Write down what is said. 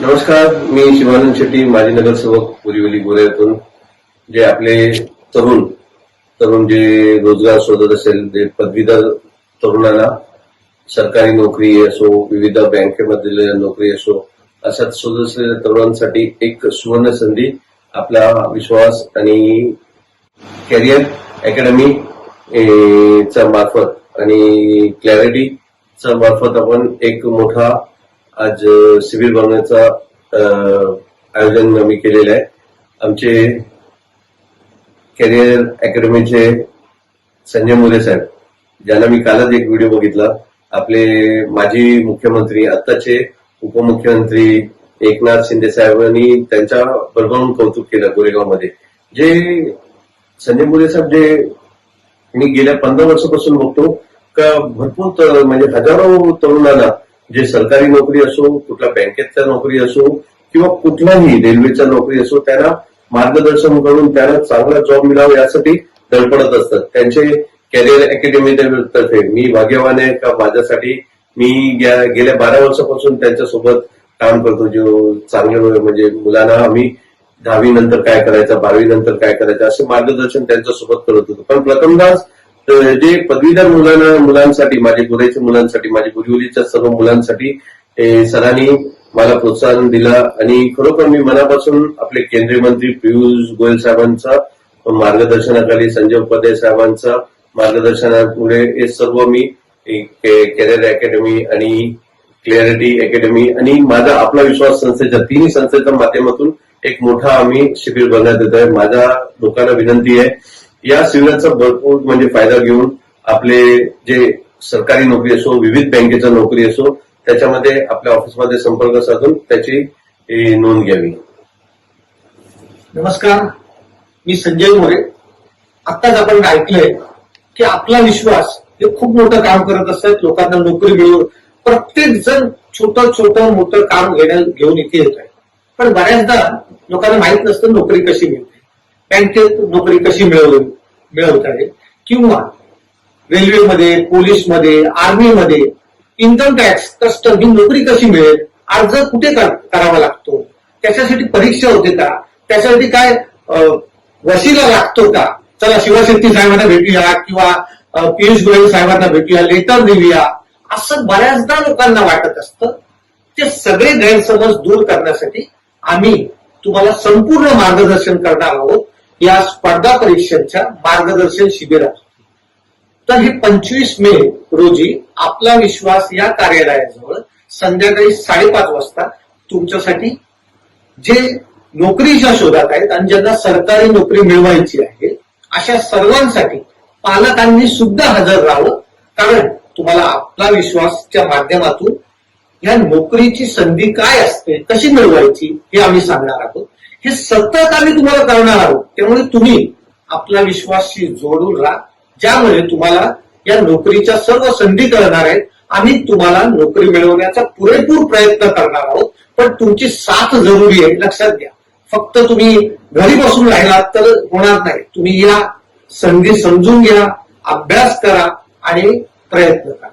नमस्कार मी शिवानंद शेट्टी माजी नगरसेवक पुरीवली गोऱ्यातून जे आपले तरुण तरुण जे रोजगार शोधत असेल जे पदवीधर तरुणाला सरकारी नोकरी असो विविध बँकेमधील नोकरी असो अशाच शोधत असलेल्या तरुणांसाठी एक सुवर्ण संधी आपला विश्वास आणि कॅरियर अकॅडमी चा मार्फत आणि क्लॅरिटी चा मार्फत आपण एक मोठा आज अ, शिबिर आयोजन आम्ही केलेलं आहे. आमचे कॅरियर अकॅडमीचे संजय मोरे साहेब ज्यांना मी कालच एक व्हिडिओ बघितला. आपले माजी मुख्यमंत्री आत्ताचे उपमुख्यमंत्री एकनाथ शिंदे साहेबांनी त्यांच्या बरोबरून कौतुक केलं गोरेगावमध्ये. जे संजय मोरे साहेब जे मी गेल्या पंधरा वर्षापासून बघतो का भरपूर म्हणजे हजारो तरुणांना जे सरकारी नोकरी असो कुठल्या बँकेच्या नोकरी असो किंवा कुठलाही रेल्वेचा नोकरी असो त्यांना मार्गदर्शन करून त्यांना चांगला जॉब मिळावा यासाठी धडपडत असतात. त्यांचे कॅरियर अकॅडमी तर्फे मी भाग्यवान आहे का माझ्यासाठी? मी गेल्या बारा वर्षापासून त्यांच्यासोबत काम करतो जो चांगले म्हणजे मुलांना आम्ही दहावी नंतर काय करायचं बारावी नंतर काय करायचं असे मार्गदर्शन त्यांच्यासोबत करत होतो. पण प्रथमदाच जे पदवीधर मुलांना मुलांसाठी माझे गुरेच्या मुलांसाठी माझ्या गुरिवलीच्या सर्व मुलांसाठी सरांनी मला प्रोत्साहन दिलं आणि खरोखर मी मनापासून आपले केंद्रीय मंत्री पियुष गोयल साहेबांचा मार्गदर्शनाखाली संजय उपाध्याय साहेबांचा मार्गदर्शनामुळे हे सर्व मी कॅरियर अकॅडमी आणि क्लिअरिटी अकॅडमी आणि माझा आपला विश्वास संस्थेच्या तिन्ही संस्थेच्या माध्यमातून एक मोठा आम्ही शिबिर बघण्यात येत आहे माझ्या लोकांना विनंती आहे या शिबिराचा भरपूर म्हणजे फायदा घेऊन आपले जे सरकारी नोकरी असो विविध बँकेचा नोकरी असो त्याच्यामध्ये आपल्या ऑफिसमध्ये संपर्क साधून त्याची नोंद घ्यावी. नमस्कार मी संजय मोरे. आत्ताच आपण ऐकलंय की आपला विश्वास हे खूप मोठं काम करत असतात लोकांना नोकरी मिळवून प्रत्येक जण छोटं छोटं मोठं काम घेण्या घेऊन इथे येत आहे पण बऱ्याचदा लोकांना माहीत नसतं नोकरी कशी मिळते. बँकेत नोकरी कशी मिळव मिळवता येईल किंवा रेल्वेमध्ये पोलीसमध्ये आर्मीमध्ये इन्कम टॅक्स कस्टम ही नोकरी कशी मिळेल? अर्ज कुठे करावा लागतो? त्याच्यासाठी परीक्षा होते का? त्याच्यासाठी काय वशीला वशिला लागतो का? चला शिवशक्ती साहेबांना भेटूया किंवा पियुष गोयल साहेबांना भेटूया लेटर देऊया असं बऱ्याचदा लोकांना वाटत असतं. ते सगळे गैरसमज दूर करण्यासाठी आम्ही तुम्हाला संपूर्ण मार्गदर्शन करणार आहोत. या स्पर्धा परीक्षांच्या मार्गदर्शन शिबिरात. तर हे पंचवीस मे रोजी आपला विश्वास या कार्यालयाजवळ संध्याकाळी साडेपाच वाजता तुमच्यासाठी जे नोकरीच्या शोधात आहेत आणि ज्यांना सरकारी नोकरी मिळवायची आहे अशा सर्वांसाठी पालकांनी सुद्धा हजर राहावं. कारण तुम्हाला आपला विश्वासच्या माध्यमातून या नोकरीची संधी काय असते कशी मिळवायची हे आम्ही सांगणार आहोत. हे सतत आम्ही तुम्हाला करणार आहोत. त्यामुळे तुम्ही आपला विश्वासशी जोडून राहा. ज्यामुळे तुम्हाला या नोकरीच्या सर्व संधी करणार आहेत. आम्ही तुम्हाला नोकरी मिळवण्याचा पुरेपूर प्रयत्न करणार आहोत. पण तुमची साथ जरुरी आहे. लक्षात घ्या. फक्त तुम्ही घरी बसून राहिलात तर होणार नाही. तुम्ही या संधी समजून घ्या अभ्यास करा आणि प्रयत्न करा.